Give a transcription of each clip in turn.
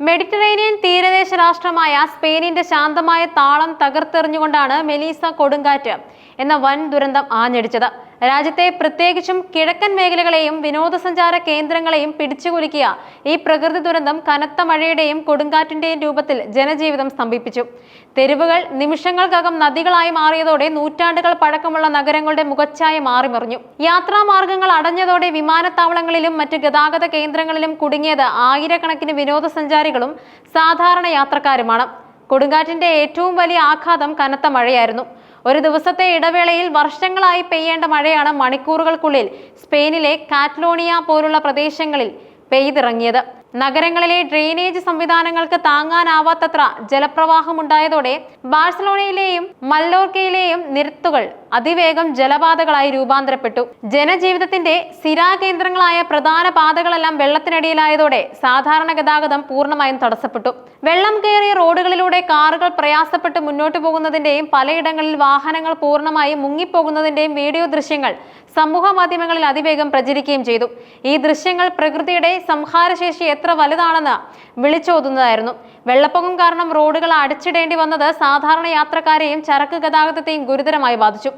Mediterranean തീരദേശ രാഷ്ട്രമായ സ്പെയിനിന്റെ ശാന്തമായ താളം തകർത്തെറിഞ്ഞുകൊണ്ടാണ് മെലീസ കൊടുങ്കാറ്റ് എന്ന വൻ ദുരന്തം ആഞ്ഞടിച്ചത്. രാജ്യത്തെ പ്രത്യേകിച്ചും കിഴക്കൻ മേഖലകളെയും വിനോദസഞ്ചാര കേന്ദ്രങ്ങളെയും പിടിച്ചുകുലുക്കിയ ഈ പ്രകൃതി ദുരന്തം കനത്ത മഴയുടെയും കൊടുങ്കാറ്റിന്റെയും രൂപത്തിൽ ജനജീവിതം സ്തംഭിപ്പിച്ചു. തെരുവുകൾ നിമിഷങ്ങൾക്കകം നദികളായി മാറിയതോടെ നൂറ്റാണ്ടുകൾ പഴക്കമുള്ള നഗരങ്ങളുടെ മുഖച്ഛായ മാറിമറിഞ്ഞു. യാത്രാമാർഗങ്ങൾ അടഞ്ഞതോടെ വിമാനത്താവളങ്ങളിലും മറ്റ് ഗതാഗത കേന്ദ്രങ്ങളിലും കുടുങ്ങിയത് ആയിരക്കണക്കിന് വിനോദസഞ്ചാരികളും സാധാരണ യാത്രക്കാരുമാണ്. കൊടുങ്കാറ്റിന്റെ ഏറ്റവും വലിയ ആഘാതം കനത്ത മഴയായിരുന്നു. ഒരു ദിവസത്തെ ഇടവേളയിൽ വർഷങ്ങളായി പെയ്യേണ്ട മഴയാണ് മണിക്കൂറുകൾക്കുള്ളിൽ സ്പെയിനിലെ കാറ്റ്ലോണിയ പോലുള്ള പ്രദേശങ്ങളിൽ പെയ്തിറങ്ങിയത്. നഗരങ്ങളിലെ ഡ്രെയിനേജ് സംവിധാനങ്ങൾക്ക് താങ്ങാനാവാത്തത്ര ജലപ്രവാഹമുണ്ടായതോടെ ബാഴ്സലോണയിലെയും മല്ലോർക്കയിലെയും നിരത്തുകൾ അതിവേഗം ജലപാതകളായി രൂപാന്തരപ്പെട്ടു. ജനജീവിതത്തിന്റെ സ്ഥിരാകേന്ദ്രങ്ങളായ പ്രധാന പാതകളെല്ലാം വെള്ളത്തിനടിയിലായതോടെ സാധാരണ ഗതാഗതം പൂർണമായും തടസ്സപ്പെട്ടു. വെള്ളം കയറിയ റോഡുകളിലൂടെ കാറുകൾ പ്രയാസപ്പെട്ട് മുന്നോട്ട് പോകുന്നതിന്റെയും പലയിടങ്ങളിൽ വാഹനങ്ങൾ പൂർണമായും മുങ്ങിപ്പോകുന്നതിന്റെയും വീഡിയോ ദൃശ്യങ്ങൾ സമൂഹ മാധ്യമങ്ങളിൽ അതിവേഗം പ്രചരിക്കുകയും ചെയ്തു. ഈ ദൃശ്യങ്ങൾ പ്രകൃതിയുടെ സംഹാരശേഷി എത്ര വലുതാണെന്ന് വിളിച്ചോതുന്നതായിരുന്നു. വെള്ളപ്പൊക്കം കാരണം റോഡുകൾ അടച്ചിടേണ്ടി വന്നത് സാധാരണ യാത്രക്കാരെയും ചരക്ക് ഗതാഗതത്തെയും ഗുരുതരമായി ബാധിച്ചു.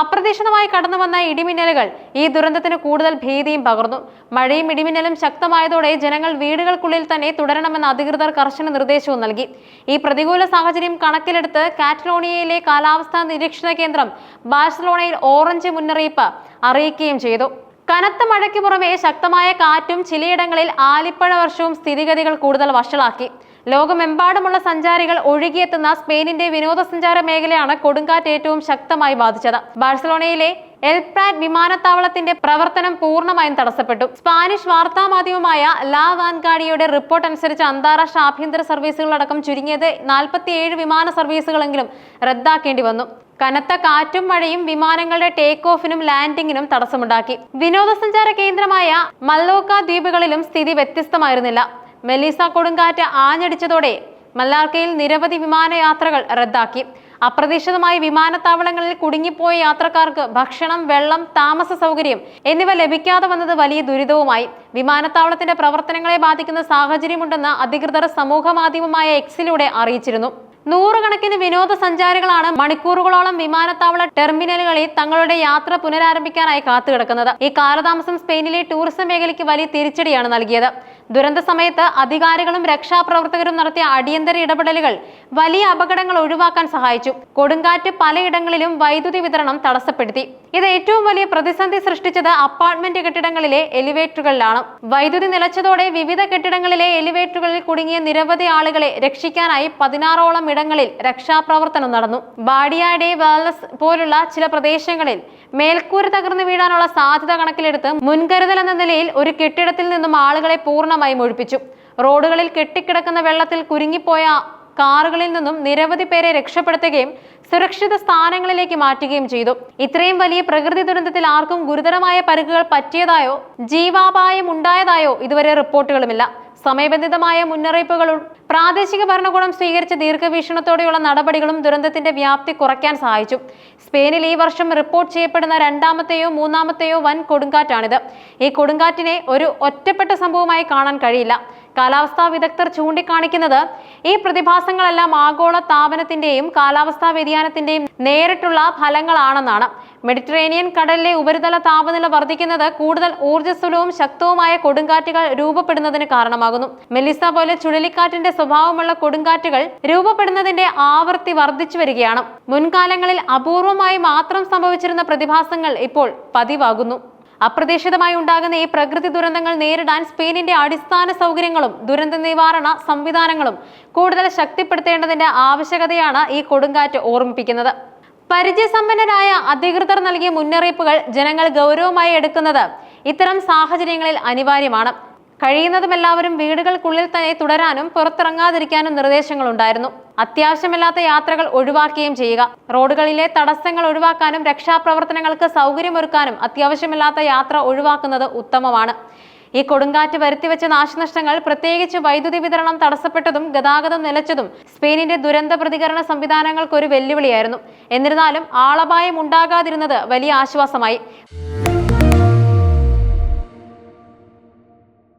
അപ്രതീക്ഷിതമായി കടന്നു വന്ന ഇടിമിന്നലുകൾ ഈ ദുരന്തത്തിന് കൂടുതൽ ഭീതിയും പകർന്നു. മഴയും ഇടിമിന്നലും ശക്തമായതോടെ ജനങ്ങൾ വീടുകൾക്കുള്ളിൽ തന്നെ തുടരണമെന്ന് അധികൃതർ കർശന നിർദ്ദേശവും നൽകി. ഈ പ്രതികൂല സാഹചര്യം കണക്കിലെടുത്ത് കാറ്റലോണിയയിലെ കാലാവസ്ഥാ നിരീക്ഷണ കേന്ദ്രം ബാഴ്സലോണയിൽ ഓറഞ്ച് മുന്നറിയിപ്പ് അറിയിക്കുകയും ചെയ്തു. കനത്ത മഴയ്ക്ക് പുറമെ ശക്തമായ കാറ്റും ചിലയിടങ്ങളിൽ ആലിപ്പഴ വർഷവും സ്ഥിതിഗതികൾ കൂടുതൽ വഷളാക്കി. ലോകമെമ്പാടുമുള്ള സഞ്ചാരികൾ ഒഴുകിയെത്തുന്ന സ്പെയിനിന്റെ വിനോദസഞ്ചാര മേഖലയാണ് കൊടുങ്കാറ്റ് ഏറ്റവും ശക്തമായി ബാധിച്ചത്. ബാഴ്സലോണയിലെ എൽപ്രാറ്റ് വിമാനത്താവളത്തിന്റെ പ്രവർത്തനം പൂർണമായും തടസ്സപ്പെട്ടു. സ്പാനിഷ് വാർത്താ മാധ്യമമായ ലാ വാൻഗാഡിയുടെ റിപ്പോർട്ട് അനുസരിച്ച് അന്താരാഷ്ട്ര ആഭ്യന്തര സർവീസുകളടക്കം ചുരുങ്ങിയത് നാൽപ്പത്തിയേഴ് വിമാന സർവീസുകളെങ്കിലും റദ്ദാക്കേണ്ടി വന്നു. കനത്ത കാറ്റും മഴയും വിമാനങ്ങളുടെ ടേക്ക് ഓഫിനും ലാൻഡിങ്ങിനും തടസ്സമുണ്ടാക്കി. വിനോദസഞ്ചാര കേന്ദ്രമായ മല്ലോക്ക ദ്വീപുകളിലും സ്ഥിതി വ്യത്യസ്തമായിരുന്നില്ല. മെലീസ കൊടുങ്കാറ്റ് ആഞ്ഞടിച്ചതോടെ മല്ലാർക്കയിൽ നിരവധി വിമാനയാത്രകൾ റദ്ദാക്കി. അപ്രതീക്ഷിതമായി വിമാനത്താവളങ്ങളിൽ കുടുങ്ങിപ്പോയ യാത്രക്കാർക്ക് ഭക്ഷണം വെള്ളം താമസ സൗകര്യം എന്നിവ ലഭിക്കാതെ വന്നത് വലിയ ദുരിതവുമായി. വിമാനത്താവളത്തിന്റെ പ്രവർത്തനങ്ങളെ ബാധിക്കുന്ന സാഹചര്യമുണ്ടെന്ന് അധികൃതർ സമൂഹ മാധ്യമമായ എക്സിലൂടെ അറിയിച്ചിരുന്നു. നൂറുകണക്കിന് വിനോദസഞ്ചാരികളാണ് മണിക്കൂറുകളോളം വിമാനത്താവള ടെർമിനലുകളിൽ തങ്ങളുടെ യാത്ര പുനരാരംഭിക്കാനായി കാത്തുകിടക്കുന്നത്. ഈ കാലതാമസം സ്പെയിനിലെ ടൂറിസം മേഖലയ്ക്ക് വലിയ തിരിച്ചടിയാണ് നൽകിയത്. ദുരന്ത സമയത്ത് അധികാരികളും രക്ഷാപ്രവർത്തകരും നടത്തിയ അടിയന്തര ഇടപെടലുകൾ വലിയ അപകടങ്ങൾ ഒഴിവാക്കാൻ സഹായിച്ചു. കൊടുങ്കാറ്റ് പലയിടങ്ങളിലും വൈദ്യുതി വിതരണം തടസ്സപ്പെടുത്തി. ഇത് ഏറ്റവും വലിയ പ്രതിസന്ധി സൃഷ്ടിച്ചത് അപ്പാർട്ട്മെന്റ് കെട്ടിടങ്ങളിലെ എലിവേറ്ററുകളിലാണ്. വൈദ്യുതി നിലച്ചതോടെ വിവിധ കെട്ടിടങ്ങളിലെ എലിവേറ്ററുകളിൽ കുടുങ്ങിയ നിരവധി ആളുകളെ രക്ഷിക്കാനായി പതിനാറോളം ഇടങ്ങളിൽ രക്ഷാപ്രവർത്തനം നടന്നു. ബാഡിയാഡെ വേൾസ് പോലുള്ള ചില പ്രദേശങ്ങളിൽ മേൽക്കൂര തകർന്നു വീഴാനുള്ള സാധ്യത കണക്കിലെടുത്ത് മുൻകരുതൽ എന്ന നിലയിൽ ഒരു കെട്ടിടത്തിൽ നിന്നും ആളുകളെ പൂർണമായും ഒഴിപ്പിച്ചു. റോഡുകളിൽ കെട്ടിക്കിടക്കുന്ന വെള്ളത്തിൽ കുരുങ്ങിപ്പോയ കാറുകളിൽ നിന്നും നിരവധി പേരെ രക്ഷപ്പെടുത്തുകയും സുരക്ഷിത സ്ഥാനങ്ങളിലേക്ക് മാറ്റുകയും ചെയ്തു. ഇത്രയും വലിയ പ്രകൃതി ദുരന്തത്തിൽ ആർക്കും ഗുരുതരമായ പരുക്കുകൾ പറ്റിയതായോ ജീവാപായം ഉണ്ടായതായോ ഇതുവരെ റിപ്പോർട്ടുകളുമില്ല. സമയബന്ധിതമായ മുന്നറിയിപ്പുകളും പ്രാദേശിക ഭരണകൂടം സ്വീകരിച്ച ദീർഘവീക്ഷണത്തോടെയുള്ള നടപടികളും ദുരന്തത്തിന്റെ വ്യാപ്തി കുറയ്ക്കാൻ സഹായിച്ചു. സ്പെയിനിൽ ഈ വർഷം റിപ്പോർട്ട് ചെയ്യപ്പെടുന്ന രണ്ടാമത്തെയോ മൂന്നാമത്തെയോ വൻ കൊടുങ്കാറ്റാണിത്. ഈ കൊടുങ്കാറ്റിനെ ഒരു ഒറ്റപ്പെട്ട സംഭവമായി കാണാൻ കഴിയില്ല. കാലാവസ്ഥാ വിദഗ്ധർ ചൂണ്ടിക്കാണിക്കുന്നത് ഈ പ്രതിഭാസങ്ങളെല്ലാം ആഗോള താപനത്തിന്റെയും കാലാവസ്ഥാ വ്യതിയാനത്തിന്റെയും നേരിട്ടുള്ള ഫലങ്ങളാണെന്നാണ്. മെഡിറ്ററേനിയൻ കടലിലെ ഉപരിതല താപനില വർദ്ധിക്കുന്നത് കൂടുതൽ ഊർജസ്വലവും ശക്തവുമായ കൊടുങ്കാറ്റുകൾ രൂപപ്പെടുന്നതിന് കാരണമാകുന്നു. മെലിസ പോലെ ചുഴലിക്കാറ്റിന്റെ സ്വഭാവമുള്ള കൊടുങ്കാറ്റുകൾ രൂപപ്പെടുന്നതിന്റെ ആവൃത്തി വർദ്ധിച്ചു വരികയാണ്. മുൻകാലങ്ങളിൽ അപൂർവമായി മാത്രം സംഭവിച്ചിരുന്ന പ്രതിഭാസങ്ങൾ ഇപ്പോൾ പതിവാകുന്നു. അപ്രതീക്ഷിതമായി ഉണ്ടാകുന്ന ഈ പ്രകൃതി ദുരന്തങ്ങൾ നേരിടാൻ സ്പെയിനിന്റെ അടിസ്ഥാന സൗകര്യങ്ങളും ദുരന്ത നിവാരണ സംവിധാനങ്ങളും കൂടുതൽ ശക്തിപ്പെടുത്തേണ്ടതിന്റെ ആവശ്യകതയാണ് ഈ കൊടുങ്കാറ്റ് ഓർമ്മിപ്പിക്കുന്നത്. പരിചയസമ്പന്നരായ അധികൃതർ നൽകിയ മുന്നറിയിപ്പുകൾ ജനങ്ങൾ ഗൗരവമായി എടുക്കുന്നത് ഇത്തരം സാഹചര്യങ്ങളിൽ അനിവാര്യമാണ്. കഴിയുന്നതും എല്ലാവരും വീടുകൾക്കുള്ളിൽ തന്നെ തുടരാനും പുറത്തിറങ്ങാതിരിക്കാനും നിർദ്ദേശങ്ങളുണ്ടായിരുന്നു. അത്യാവശ്യമില്ലാത്ത യാത്രകൾ ഒഴിവാക്കുകയും ചെയ്യുക. റോഡുകളിലെ തടസ്സങ്ങൾ ഒഴിവാക്കാനും രക്ഷാപ്രവർത്തനങ്ങൾക്ക് സൗകര്യമൊരുക്കാനും അത്യാവശ്യമില്ലാത്ത യാത്ര ഒഴിവാക്കുന്നത് ഉത്തമമാണ്. ഈ കൊടുങ്കാറ്റ് വരുത്തിവെച്ച നാശനഷ്ടങ്ങൾ പ്രത്യേകിച്ച് വൈദ്യുതി വിതരണം തടസ്സപ്പെട്ടതും ഗതാഗതം നിലച്ചതും സ്പെയിനിന്റെ ദുരന്ത പ്രതികരണ സംവിധാനങ്ങൾക്കൊരു വെല്ലുവിളിയായിരുന്നു. എന്നിരുന്നാലും ആളപായം ഉണ്ടാകാതിരുന്നത് വലിയ ആശ്വാസമായി.